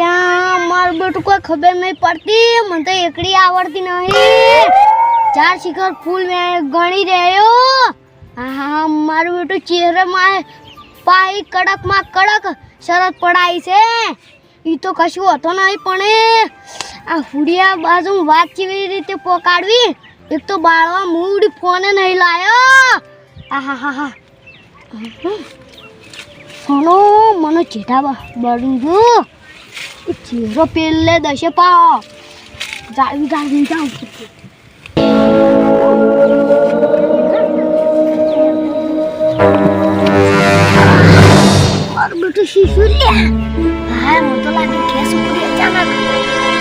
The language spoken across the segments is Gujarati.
આ મારું બેટું કોઈ ખબર નહીં પડતી. મને તો એકડી આવડતી નહીં. ચાર શિખર ફૂલ મેં ગણી રહ્યો. હા મારું બેટું ચહેરામાં પાઈ કડકમાં કડક શરત પડાઈ છે. એ તો કશું હતો નહીં, પણ આ હુડિયા બાજુ વાત કેવી રીતે પોકાડવી? એક તો બાળવા મૂડ ફોને નહીં લાયો. આહા, હા હા. મને ચેટા બળું છું. એ ચહેરો પેલે દશે પાઓ જાળવી જાળવી જાઉં મારું બેટું શીશુ લે હા મને તો લાગે ગેસ ઉપર અચાનક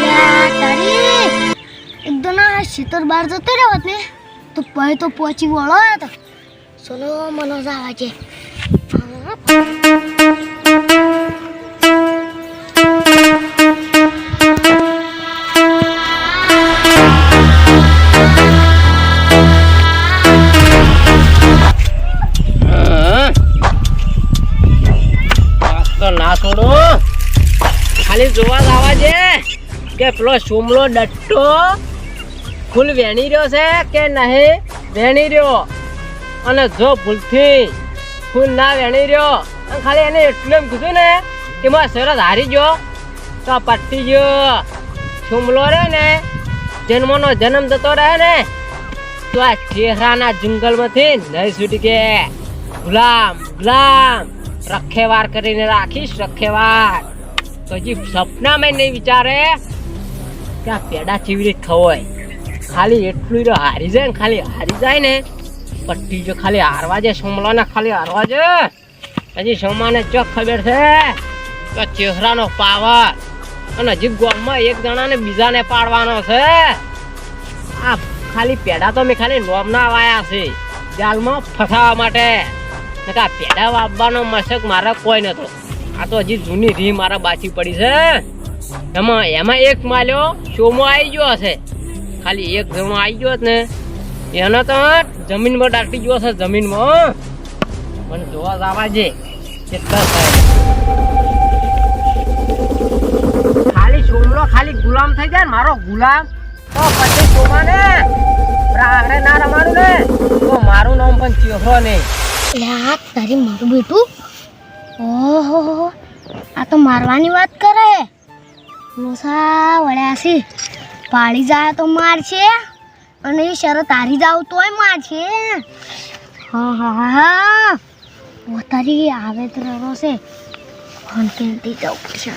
યા તારી એકદમ આ શીતળ બહાર જતો રહ્યો ને તો પહી તો પહોંચી વળો હતો સોનો મને જવા છે જોવા લાવા છે? કે પેલો સુમલો ડટ્ટો ફૂલ વેણી રહ્યો છે કે નહીં? વેણી રહ્યો. અને જો ભૂલથી ફૂલ ના વેણી રહ્યો, અને ખાલી એને એટલું એમ કીધું ને કે મારા સરસ હારી ગયો. તો પટ્ટી ગયો. સુમલો રહે ને, જન્મનો જન્મ જતો રહે ને, તો આ ચહેરાના જંગલમાંથી નહીં છૂટી કે ગુલામ ગુલામ, રખેવાર કરીને રાખીશ, રખેવાર. તો સપના સપનામાં નહીં વિચારે કે આ પેડા ચીવી રીતે ખવાય? ખાલી એટલું તો હારી જાય ને, ખાલી હારી જાય ને, પટ્ટી જો ખાલી હારવા જાય, સોમલાને ખાલી હારવા જાય હજી સોમાને ચોક ખબર છે કે ચહેરાનો પાવર અને હજી ગોમમાં એક જણાને બીજાને પાડવાનો છે. આ ખાલી પેડા તો મેં ખાલી નોમના વાયા છે. જાલમાં ફસાવા માટે. પેડા વાપવાનો મશક મારા કોઈ નતો. આ તો હજી જૂની રી મારા બાકી પડી છે એમાં એમાં એક માલ્યો ચોમો આવી ગયો હશે. ખાલી એક જણો આવી ગયો ને. એનો તો જમીનમાં ડાકી ગયો છે જમીનમાં મને જોવા જવા જે ખાલી સોમલો ખાલી ગુલામ થઈ જાય મારો ગુલામ. તો પછી સોમાને આગળ ના રમાડું ને. તો મારું નામ પણ ચેહરો નહીં. તારી મારું બેટું ઓહો, આ તો મારવાની વાત કરે. લોસા વળ્યા છે પાડી જાય તો મારશે અને એ શરત હારી જાવ તોય મારશે હા હા હા હા. પોતારી આવે તો રરો છે. હંતી જવું પડશે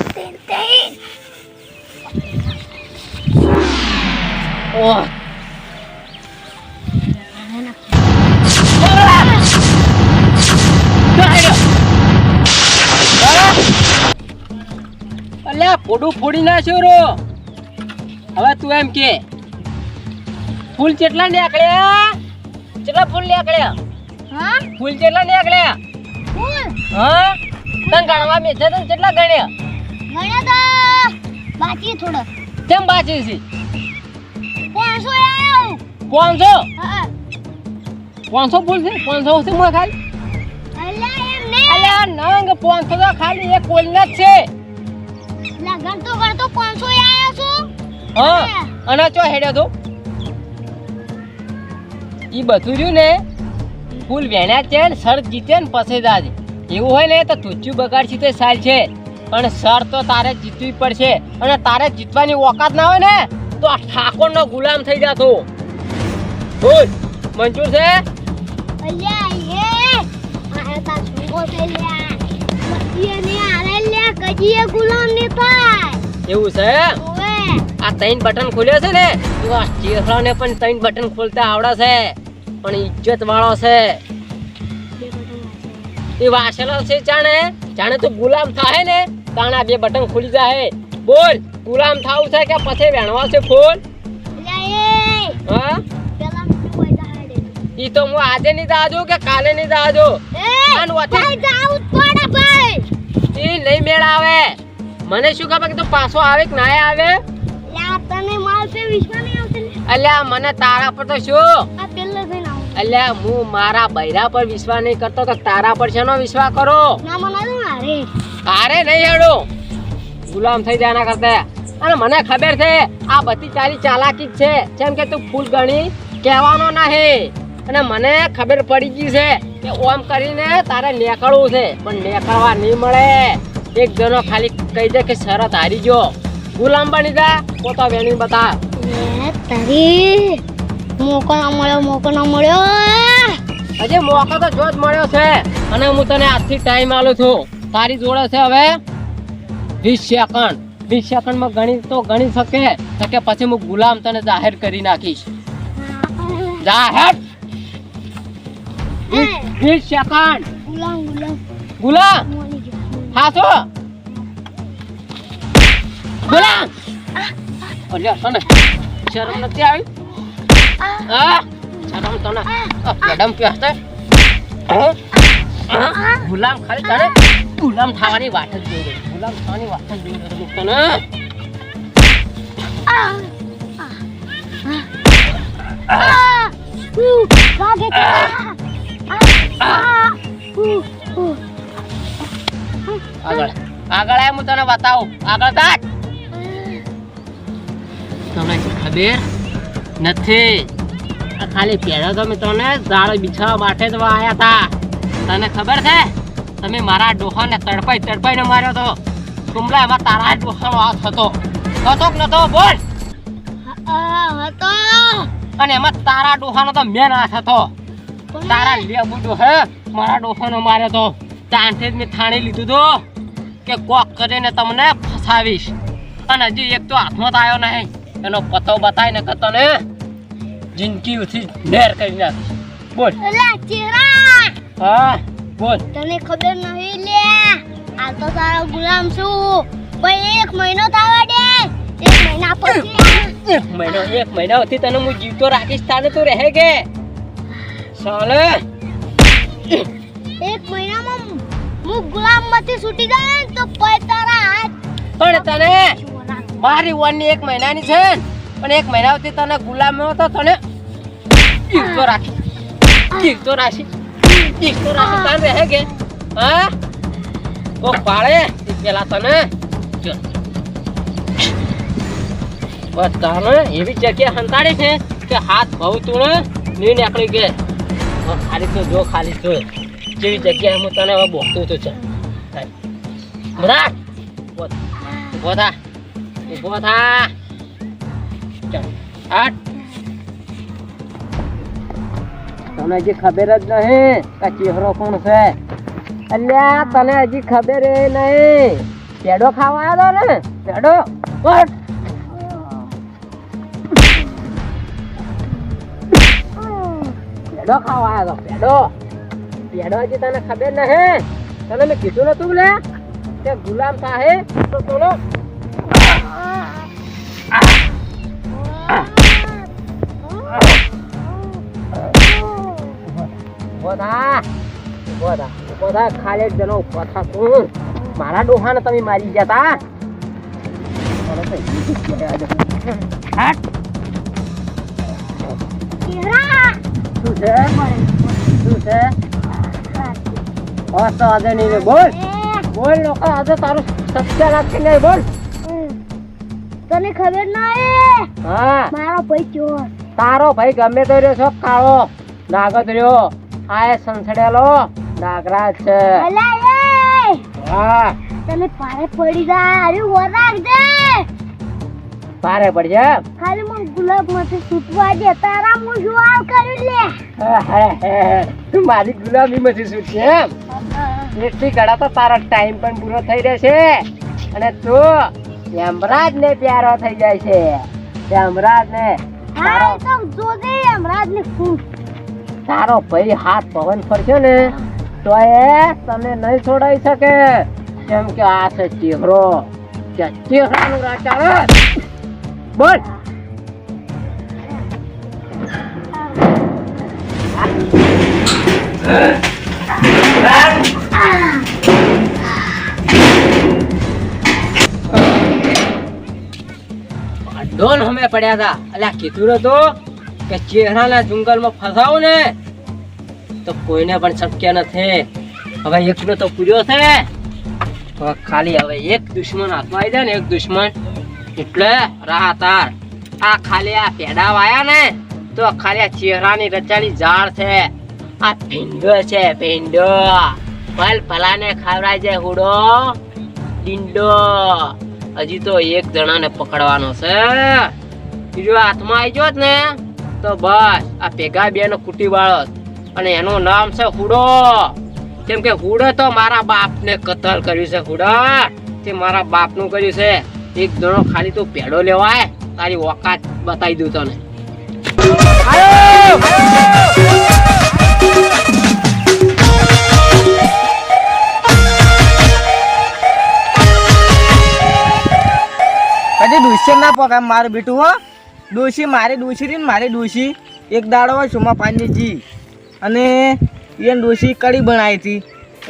ઓહ અલ્યા ફોડું નાખ્યો રો હવે તું એમ કે ફૂલ કેટલા નીકળ્યા? કેટલા ફૂલ નીકળ્યા? હા? ફૂલ કેટલા નીકળ્યા? ફૂલ? હા? તને ગણવા મેં છે તને કેટલા ગણ્યા? ગણ્યા તો બાકી થોડા. કેમ બાકી છે? 500 આયો 500 હા. પાંચસો ફૂલ છે? પાંચસો છે મોં ખાલી? અલ્યા એમ નહીં. અલ્યા નંગ પાંચસો તો ખાલી એક કોલના જ છે. ગણતો ગણતો 500 આયા છું? હા અને ચો હેડ્યો તો ઈ બધું રહ્યું ને ફૂલ વેણ્યા છે ને સર જીતે ને પછી જાજે એવું હોય ને તો તુચ્યું બગાડશી તો સાલ છે. પણ સર તો તારે જીતવી પડશે. અને તારે જીતવાની ઓકાત ના હોય ને તો આ ઠાકોરનો ગુલામ થઈ જાતો. બોલ મંજૂર છે? અલ્યા એ. આ તા છોકરો છે લ્યા. મતીએ ને આરે લ્યા કજીએ ગુલામ ને થાય એવું છે ઓવે. આ ત્રણ બટન ખોલ્યો છે ને? તો આ પણ ત્રણ બટન ખોલતા આવડે છે. પણ ઇજ્જત વાળો છે. એ વાસેલો છે જાણે? જાણે તું ગુલામ થાય ને? તાણે બે બટન ખુલી જાય બોલ ગુલામ થાવું છે કે પછી વેણવા છે? ફૂલ હા? ઈ તો હું આજે નહીં દાજો કે કાલે નહીં દાજો આન ભાઈ જાવું પડે ભાઈ. ઈ નહીં મેળ આવે મને શું ખબર કે તું પાછો આવે કે ના આવે? અલ્યા મને તારા પર તો શું? અલ્યા હું મારા બૈરા પર વિશ્વાસ નહીં કરતો તો તારા પર શેનો વિશ્વાસ કરો? અરે નહીં હેડો. ગુલામ થઈ જાય એના કરતા. અને મને ખબર છે આ બધી તારી ચાલાકી છે. જેમ કે તું ફૂલ ગણી કહેવાનો નહીં. અને મને ખબર પડી ગઈ છે કે ઓમ કરીને તારે નીકળવું છે પણ નીકળવા નહીં મળે. એક જણો ખાલી કહી દે કે શરત હારી ગયો. ગુલામ બની જા પોતા વેણી બતા તારી મોકો ન મળ્યો મોકો ન મળ્યો. હજી મોકો તો જો જ મળ્યો છે અને હું તને આજથી ટાઈમ આલું છું. તારી જોડે છે હવે વીસ સેકન્ડ વીસ સેકન્ડમાં ગણી તો ગણી શકે શકે કે પછી હું ગુલામ તને જાહેર કરી નાખીશ. જાહેર વીસ- સેકન્ડ. ગુલામ ગુલામ. ગુલામ? મોની ગયો હા છો ગુલામ અલ્યા તને શરમ નથી આવી? હા? શરમ તને? મેડમ? હા? ગુલામ ખાલી તને? ગુલામ થવાની વાત જ જોઈ ગુલામ થવાની વાત જ જોઈ રહી. તને? ઉ આગળ. આગળ આય હું તને બતાવું. આગળ દાટ તમને ખબર? નથી. આ ખાલી પહેલા તો મેં તને. ઝાડ બિછાવવા માટે જ આવ્યા હતા તને ખબર છે? તમે મારા ડોહાને તડપાઈ તડપાઈને માર્યો તો. કુમલા એમાં તારા જ ડોહાનો હાથ હતો. હતો કે નતો? બોલ. હતો. અને એમાં તારા ડોહાનો તો મેન હાથ હતો. તારા લેબુ ડોહે મારા ડોહાનો માર્યો તો. ત્યાંથી જ મેં થાણી લીધું તો કે કોક કરીને તમને ફસાવીશ. અને હજી એક તો હાથમાં થયો આવ્યો નહીં. એનો પતો બતાવીને કે તને જિંદગીથી ઢેર કરી નાખ બોલ. હા બોલ. તને ખબર નહીં લે? આ તો તારો ગુલામ છું. પણ એક મહિનો થવા દે. એક મહિના પછી એક મહિનો એક મહિનાથી તને હું જીવતો રાખીશ તાને તું રહે કે? સાલે એક મહિનામાં હું ગુલામમાંથી છૂટી જાય ને તો કોઈ તારા હાથ. પણ તને. મારી વનની એક મહિનાની છે પણ એક મહિનાથી તને ગુલામ હતો તને જીવતો રાખી. જીવતો રાખી. જીવતો રાખી. તાન રહે કે? હા? ઓ પાળે પેલા તને. તાને એવી જગ્યા સંતાડી છે કે હાથ ભવ તું નહીં નીકળી ગયે ખાલી તો જો ખાલી તો જેવી જગ્યાએ હું તને હવે બોકતો તો છે. બધા ઊભો થા. ઊભો થા. ચાલ. તને હજી ખબર જ નહીં કે ચહેરો કોણ છે. અલ્યા, તને હજી ખબર એ નહીં. પેડો ખાવા આવ્યો ને? પેડો? પેડો ખાવા આવ્યો પેડો પેડો હજી તને ખબર નહીં. તને મેં કીધું નતું લે. કે ગુલામ સાહે તો થા ખાલી જણો ઊભો થા તું. મારા ડોહાને તમે મારી ગયા તા? ચાલો શું છે શું છે. હોશ તો આજે નહીં બોલ. બોલ લોકો આજે તારું સત્ય રાખી નહીં બોલ. તને ખબર નહીં હા? મારો ભાઈ ચોર. તારો ભાઈ ગમે તો રહ્યો છો કાળો નાગત રહ્યો. આ એ સંસડેલો નાગરાજ છે. હા. તને પારે પડી જાય અરે વરાગ દે પડી પડશે ખાલી મને છૂટવા દે તારા હું જુવાલ કરી લે. તું મારી ગુલામી માંથી શું એમ? એટલી ઘડા તો તારો ટાઈમ પણ પૂરો થઈ રહેશે. અને તું યમરાજ ને પ્યારો થઈ જાય છે. યમરાજ ને હા તો જોજે તારો ભાઈ હાથ પવન ફરશે ને તો એ તને નહીં છોડાઈ શકે. કેમ કે આ છે ચહેરો. ચહેરાનું રાચાળ બોલ. ડોન હમે પડ્યા હતા અલ્યા, કીધું તો કે ચહેરાના જંગલમાં ફસાવો ને, તો કોઈને પણ શક્ય નથી. હવે એકનો તો પૂર્યો છે. ખાલી હવે એક દુશ્મન હાથમાં આવી જાય ને, એક દુશ્મન. એટલે રાહતાર. આ ખાલી આ પેડા વાયા ને, તો ખાલી આ ચહેરાની રચાની ઝાડ છે. આ ભીંડો છે, ભીંડો. ભલ ભલાને ખાવડાય હુડો. ડીંડો હજી તો એક જણાને પકડવાનો છે. બીજો હાથમાં આવી ગયો ને. તો બસ, આ ભેગા બે નો કુટી વાળો અને એનું નામ છે હુડો. કેમ કે હુડો તો મારા બાપને કતલ કર્યું છે, હુડા. તે મારા બાપનું કર્યું છે. એક જણો ખાલી તું પેડો લેવાય. તારી ઓકાત બતાવી દઉં તને. ડૂસી ના પકા મારું બેટું, હો. ડોશી મારી ડોશી રહી ને મારી ડોશી એક દાડો હોય સુમા પાંજીજી અને એને ડોશી કઢી બનાવી હતી.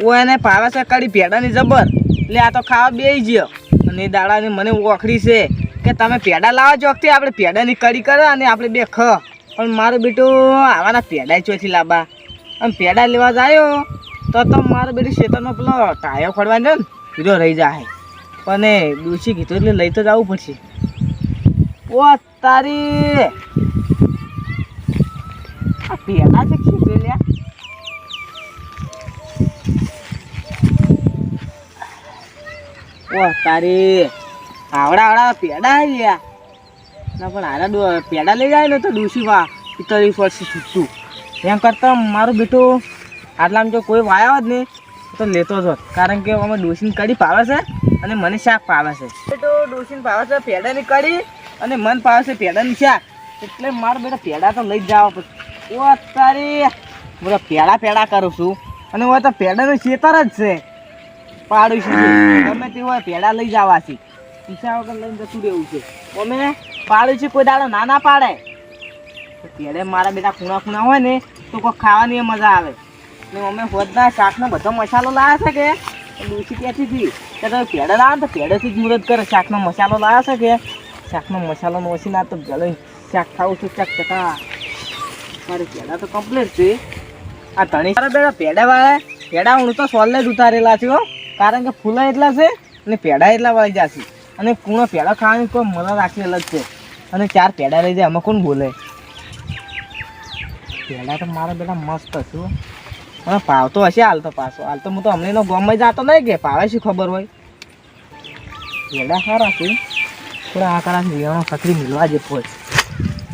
ઓ એને ભાવે છે કઢી પેડાની જબર. એટલે આ તો ખાવા બે ગયો. અને એ દાડાની મને ઓખડી છે કે તમે પેડા લાવો ચોકથી, આપણે પેડાની કઢી કરો અને આપણે બે ખ. પણ મારું બેટું આવાના પેડા ચોથી લાવવા અને પેડા લેવા જાયો, તો તો મારું બેટું શેતરનો પેલો ટાયો ખોડવાનો ને બીજો રહી જાય પણ ડોશી કીધું એટલે લઈ તો જવું પડશે. ઓ તારી. પેલા છે શું છે લ્યા ઓ તારી. આવડા આવડા પેડા લ્યા પણ આના પેડા લઈ જાય ને તો ડોશી વા પડશે છૂટું એમ કરતાં મારું બેટું આટલામાં જો કોઈ વાયા જ ને તો લેતો જ હોત. કારણ કે અમે ડોસીન કઢી પાવે છે અને મને શાક પાવે છે. તો ડોસીન પાવે છે પેડાની કઢી અને મન પાવે છે પેડાની શાક. એટલે મારા બેટા પેડા તો લઈ જ જાવ પછી ઓ તારી બધા પેડા પેડા કરું છું. અને હું તો પેડાનું ખેતર જ છે. પાડું છું ગમે તે હોય પેડા લઈ જવા છે. પૈસા વગર લઈને જતું રહેવું છે. અમે પાડું છું કોઈ દાડો ના ના પાડે. પેડે મારા બેટા ખૂણા ખૂણા હોય ને તો કોઈ ખાવાની મજા આવે. ને અમે હોદના શાકનો બધો મસાલો લાવ્યા છે કે? ડોસી કહેતી થી કે તમે પેડા લાવો તો પેડેથી જ મુરત કરે. શાકનો મસાલો લાવ્યા છે કે? શાકનો મસાલો ઓછી ના તો ગળે શાક ખાવું છું, શાક ચકા. મારે પેડા તો કમ્પ્લીટ છે. આ ધણી સારા બેટા પેડા વાળા પેડા હું તો સોલે જ ઉતારેલા છે કારણ કે ફૂલા એટલા છે અને પેડા એટલા વાળી જશે અને કૂણો પેડા ખાવાની કોઈ મને રાખેલ જ છે. અને ચાર પેડા લઈ જાય એમાં કોણ બોલે? પેડા તો મારા બેટા મસ્ત છે હો. પાવ તો હશે હાલ તો પાછો. હાલ તો હું તો હમણાં ગામમાં જતો નહીં કે પાવે શું ખબર હોય. પેડા સારા છે. થોડા આકારા વિયાણો ખતરી મિલવા જે હોય.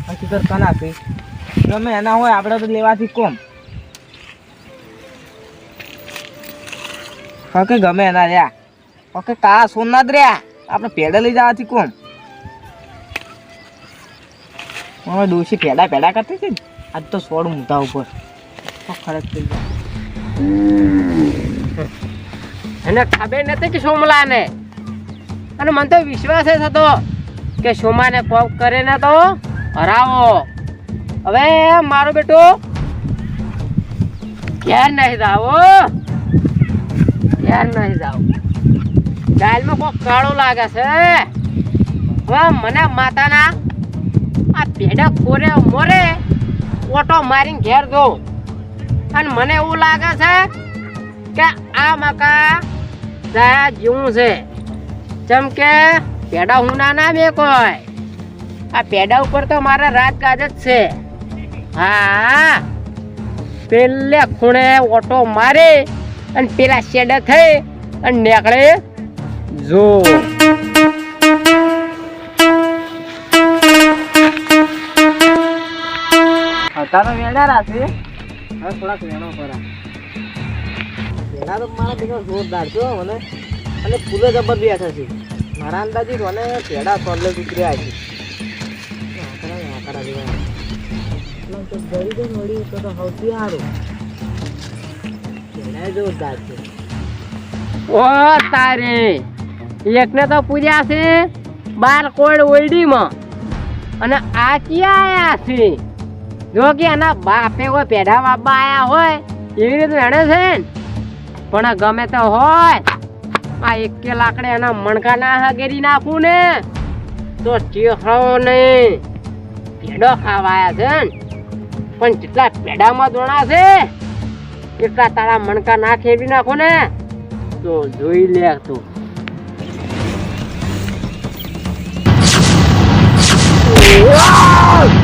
હકીકત કના છે. ગમે એના હોય, આપણે તો લેવાથી કોમ. ઓકે ગમે એના રહ્યા. ઓકે કા સોમનાથ રહ્યા. આપણે પેડે લઈ જવાથી કોમ. હવે ડોશી પેડા પેડા કરતી હતી આજ તો સોળ મૂતા ઉપર. ખરેખ થઈ જાય એને ખબર નથી કે સોમલાને. અને મને તો વિશ્વાસ જ હતો કે સોમાને કોક કરે ને તો હરાવો. હવે મારો બેટો ઘેર નહીં જાવો ઘેર નહીં જાવ. દાલમાં કોક કાળો લાગે છે. હવે મને માતાના આ પેડા કોરે મોરે ઓટો મારીને ઘેર દો અને મને એવું લાગે છે કે આ મકા દયા જેવું છે. જેમ કે પેડા હું ના ના બે કોઈ આ પેડા ઉપર તો મારા રાજકાજ જ છે. હા. પેલે ખૂણે ઓટો મારે અને પેલા શેડે થઈ અને નીકળે જો. તારો વેડા રાશે હવે થોડાક વેણો કરા વેણા તો મારા દીકરો જોરદાર છો મને. અને ફૂલે જબર બેઠા છે. મારા અંદાજી મને પેડા સોલે ઉતર્યા છે. તો મળી તો તો સૌથી સારું. પેડા જોરદાર છે. ઓ તારે એકને તો પૂજ્યા છે બાર કોડ ઓયડીમાં અને આ ક્યાં આયા છે? જો કે એના બાપે કોઈ પેઢા બાપા આયા હોય, એવી રીતે એણે છે ને? પણ ગમે તો હોય, આ એકે લાકડે એના મણકા ના હગેરી નાખું ને, તો ચેહરો નહીં પેડો ખાવા આયા છે ને? પણ જેટલા પેડામાં દોણા છે, એટલા તારા મણકા ના ખેડી નાખો ને, તો જોઈ લે તું. ઉવ્વ!